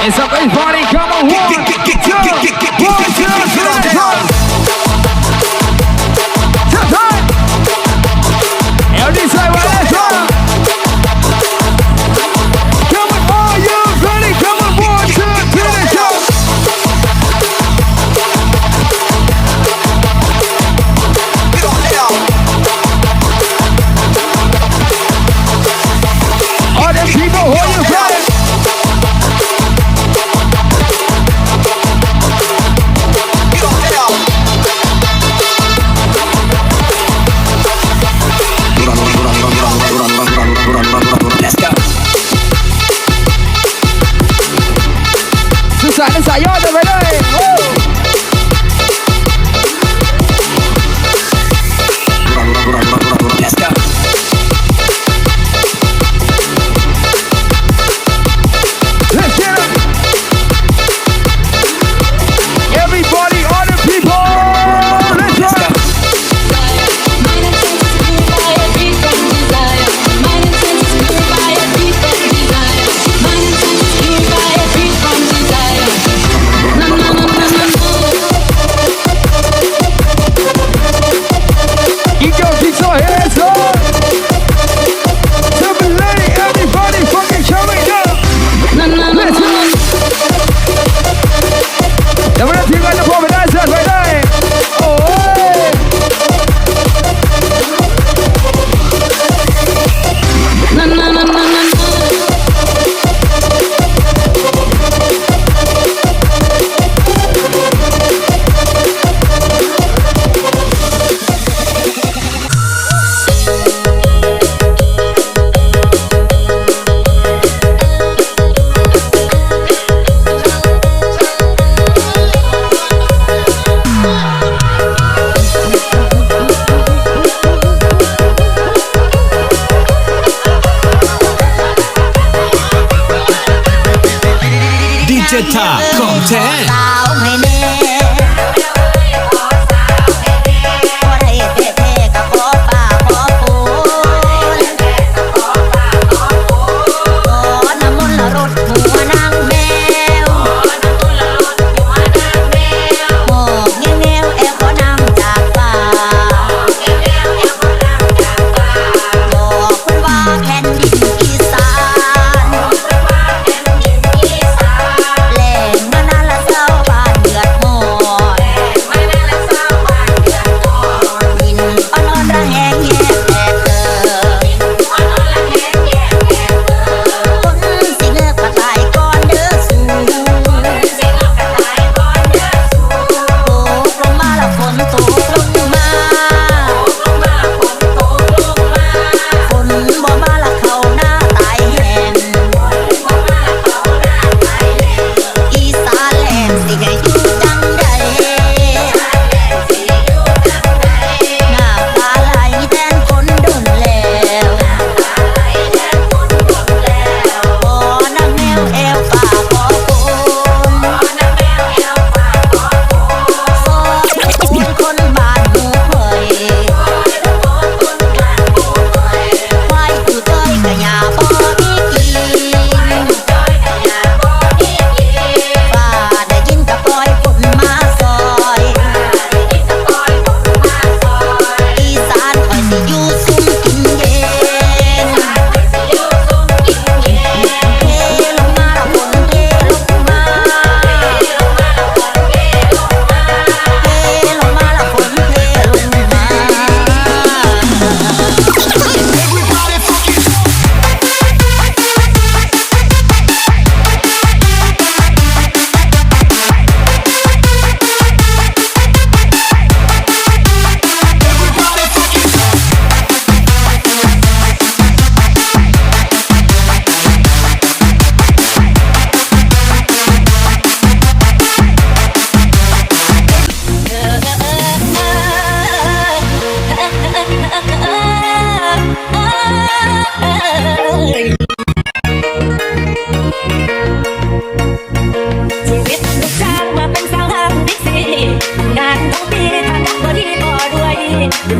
And somebody's party, come on, one. ensayo good time. Come 10.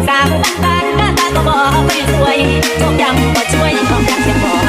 สาวตาหน้าตาก็บอกไม่สวยทุกอย่างก็ช่วยของยังเสียบอก